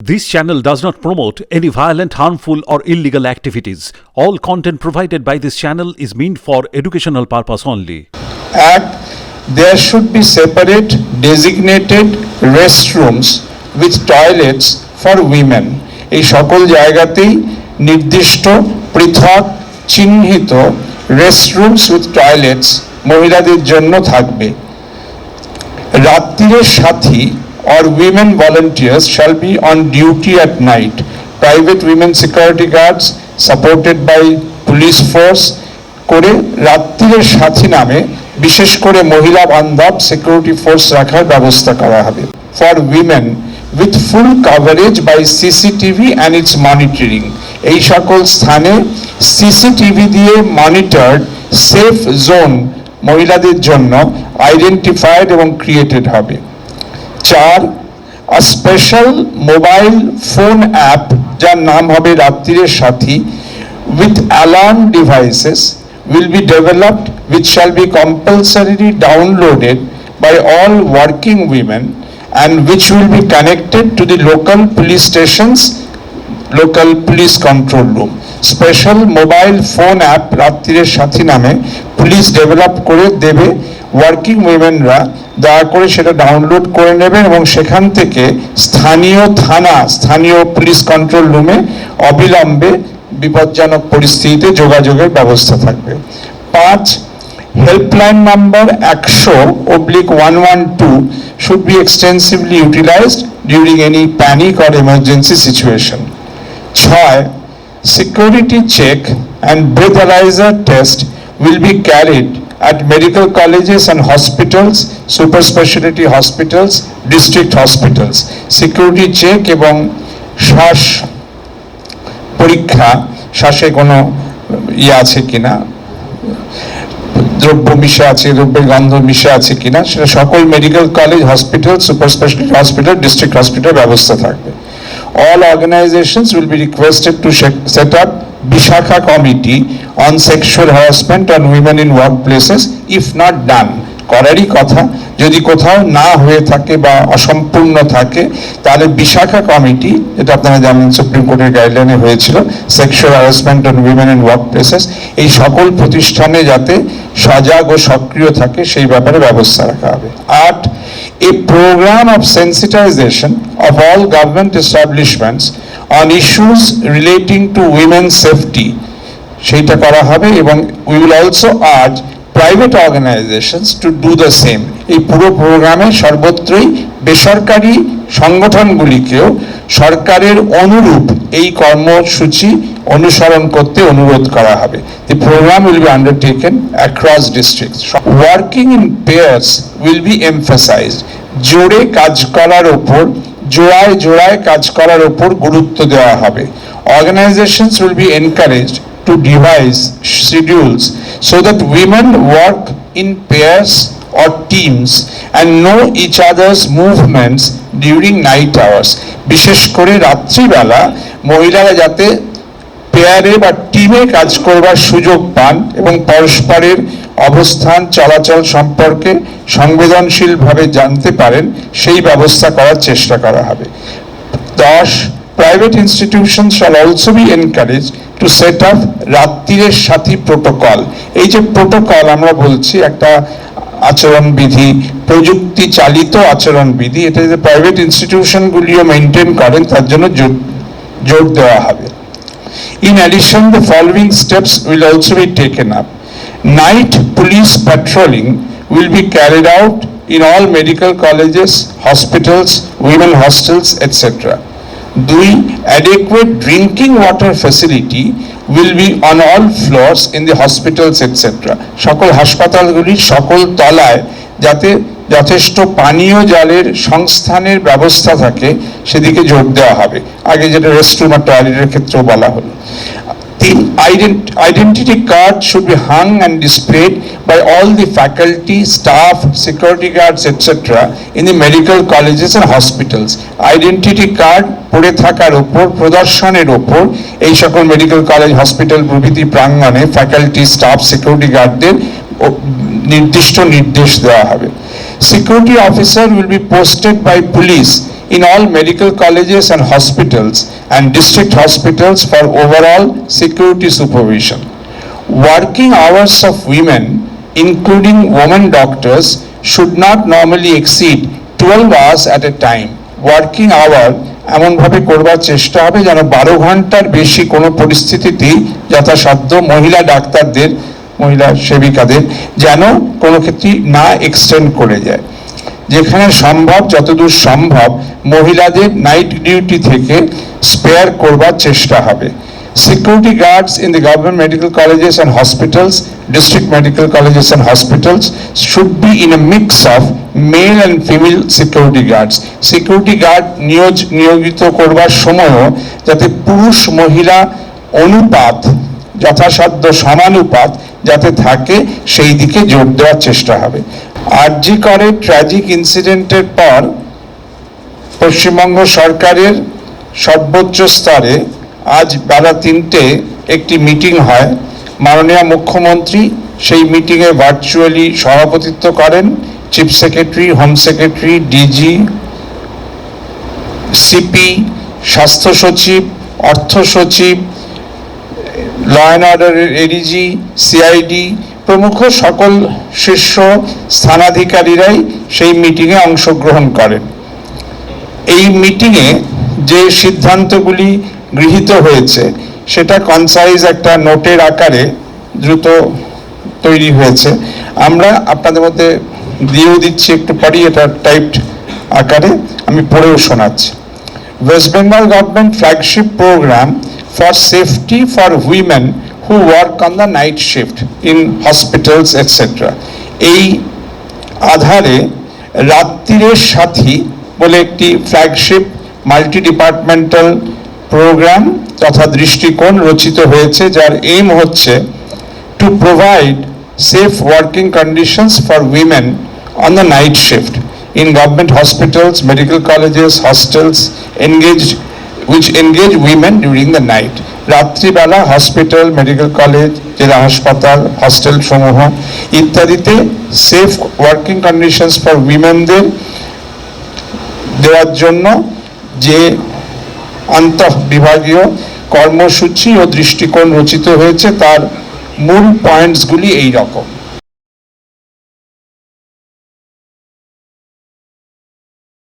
This channel does not promote any violent, harmful, or illegal activities. All content provided by this channel is meant for educational purpose only. এক there should be separate designated restrooms with toilets for women এই সকল জায়গাতেই নির্দিষ্ট পৃথক চিহ্নিত restrooms with toilets মহিলাদের জন্য থাকবে রাত্রিরের সাথী or women volunteers shall be on duty at night. Private women security guards supported by police force. করে রাত্রিরের সাথী নামে বিশেষ করে মহিলা বান্ধব সিকিউরিটি ফোর্স রাখার ব্যবস্থা করা হবে। For women with full coverage by CCTV and its monitoring এই সকল স্থানে সিসিটিভি দিয়ে মনিটরড সেফ জোন মহিলাদের জন্য আইডেন্টিফাইড এবং ক্রিয়েটেড হবে। চার a special mobile phone app যার নাম হবে রাত্রিরের সাথী with alarm devices will be developed which shall be compulsorily downloaded by all working women and which will be connected to the local police stations local police control room special mobile phone app রাত্রিরের Sathi নামে police develop করে দেবে। Working উইমেনরা দয়া করে সেটা download করে নেবেন এবং সেখান থেকে স্থানীয় থানা, স্থানীয় পুলিশ কন্ট্রোল রুমে অবিলম্বে বিপজ্জনক পরিস্থিতিতে যোগাযোগের ব্যবস্থা থাকবে। পাঁচ হেল্পলাইন নাম্বার একশো oblique one one two should be extensively utilized during any panic or emergency situation ছয় security check and breathalyzer test will be carried at medical colleges and hospitals, super specialty hospitals, district hospitals. Security check এবং শ্বাস পরীক্ষা শ্বাসে কোনো ইয়ে আছে কিনা দ্রব্য মিশে আছে দ্রব্যের গন্ধ মিশে আছে কিনা সেটা সকল medical college hospital super speciality hospital district hospital ব্যবস্থা থাকবে all organizations will be requested to set up Bishakha committee on sexual harassment on women in workplaces if not done করারই কথা। যদি কোথাও না হয়ে থাকে বা অসম্পূর্ণ থাকে, তাহলে বিশাখা কমিটি, এটা আপনারা জানেন সুপ্রিম কোর্টের গাইডলাইনে হয়েছিল sexual harassment on women in work places এই সকল প্রতিষ্ঠানে যাতে সজাগ ও সক্রিয় থাকে, সেই ব্যাপারে ব্যবস্থা রাখা হবে। আট, a programme of sensitisation of all government establishments on issues relating to women safety সেইটা করা হবে এবং we will also urge private organisations to do the same এই পুরো প্রোগ্রামে সর্বত্রই বেসরকারি সংগঠনগুলিকেও সরকারের অনুরূপ এই কর্মসূচি অনুসরণ করতে অনুরোধ করা হবে। The programme will be undertaken across districts working in pairs will be emphasised জোরে কাজ করার ওপর জোড়ায় জোড়ায় কাজ করার ওপর গুরুত্ব দেওয়া হবে। Organizations will be encouraged to devise schedules so that women work in pairs or teams and know each other's movements during night hours. বিশেষ করে রাত্রিবেলা মহিলারা যাতে পেয়ারে বা টিমে কাজ করবার সুযোগ পান এবং পরস্পরের অবস্থান, চলাচল সম্পর্কে সংবেদনশীলভাবে জানতে পারেন, সেই ব্যবস্থা করার চেষ্টা করা হবে। দশ private institution shall also be encourage to set up রাত্রিরের Sathi protocol এই যে প্রোটোকল আমরা বলছি একটা আচরণবিধি প্রযুক্তি চালিত আচরণবিধি, এটা যে প্রাইভেট ইনস্টিটিউশনগুলিও মেনটেন করেন, তার জন্য যোগ দেওয়া হবে। In addition the following steps will also be taken up night police patrolling will be carried out in all medical colleges hospitals women hostels etcetera দুই adequate drinking water facility will be on all floors in the hospitals, etc. সকল হাসপাতালগুলির সকল তলায় যাতে যথেষ্ট পানীয় জলের সংস্থানের ব্যবস্থা থাকে সেদিকে জোর দেওয়া হবে আগে যেটা রেস্টরুম আর টয়লেটের ক্ষেত্রেও বলা হলো তিন identity card should be hung and displayed by all the faculty staff security guards etcetera in the medical colleges and hospitals identity card পড়ে থাকার ওপর প্রদর্শনের ওপর এই সকল মেডিকেল কলেজ হসপিটাল প্রভৃতি প্রাঙ্গণে ফ্যাকাল্টি স্টাফ সিকিউরিটি গার্ডদের নির্দিষ্ট নির্দেশ দেওয়া হবে। Security officer will be posted by police in all medical colleges and hospitals and district hospitals for overall security supervision. Working hours of women, including women doctors, should not normally exceed 12 hours at a time. Working hour এমনভাবে করবার চেষ্টা হবে যেন বারো ঘণ্টার বেশি কোনো পরিস্থিতিতেই যথাসাধ্য মহিলা ডাক্তারদের মহিলা সেবিকাদের যেন কোনো ক্ষেত্রেই না এক্সটেন্ড করে যায় যেখানে সম্ভব, যতদূর সম্ভব, মহিলাদের নাইট ডিউটি থেকে স্পেয়ার করবার চেষ্টা হবে। Security guards in the government medical colleges and hospitals district medical colleges and hospitals should be in a mix of male and female security guards security guard নিয়োজ নিয়োজিত করবার সময়ও যাতে পুরুষ মহিলা অনুপাত, যথাসাধ্য সমানুপাত যাতে থাকে, সেই দিকে জোর দেওয়ার চেষ্টা হবে। আরজি করে ট্র্যাজিক ইনসিডেন্টের পর পশ্চিমবঙ্গ সরকারের সর্বোচ্চ স্তরে আজ বেলা তিনটে একটি মিটিং হয়। মাননীয় মুখ্যমন্ত্রী সেই মিটিংয়ে ভার্চুয়ালি সভাপতিত্ব করেন। Chief secretary home secretary DG CP স্বাস্থ্য সচিব, অর্থ সচিব ল অ্যান্ড অর্ডারের এডিজি সিআইডি প্রমুখ সকল শীর্ষ স্থানাধিকারীরাই সেই মিটিংয়ে অংশগ্রহণ করেন। এই মিটিংয়ে যে সিদ্ধান্তগুলি গৃহীত হয়েছে, সেটা কনসাইজ একটা নোটের আকারে দ্রুত তৈরি হয়েছে। আমরা আপনাদের মধ্যে দিয়েও দিচ্ছি একটু পরই এটা টাইপড আকারে, আমি পড়েও শোনাচ্ছি। West Bengal government flagship programme for safety for women who work on the night shift in hospitals etc এই আধারে রাত্রিরে সাথী বলে একটি ফ্ল্যাগশিপ মাল্টি ডিপার্টমেন্টাল প্রোগ্রাম তথা দৃষ্টিকোণ রচিত হয়েছে, যার এইম হচ্ছে to provide safe working conditions for women on the night shift in government hospitals medical colleges hostels engage which engage women during the night রাত্রিবেলা হসপিটাল, মেডিকেল কলেজ, জেলা হাসপাতাল hostel সমূহ ইত্যাদিতে সেফ ওয়ার্কিং কন্ডিশনস ফর উইমেনদের দেওয়ার জন্য যে আন্তঃ বিভাগীয় কর্মসূচি ও দৃষ্টিকোণ রচিত হয়েছে, তার মূল পয়েন্টসগুলি এই রকম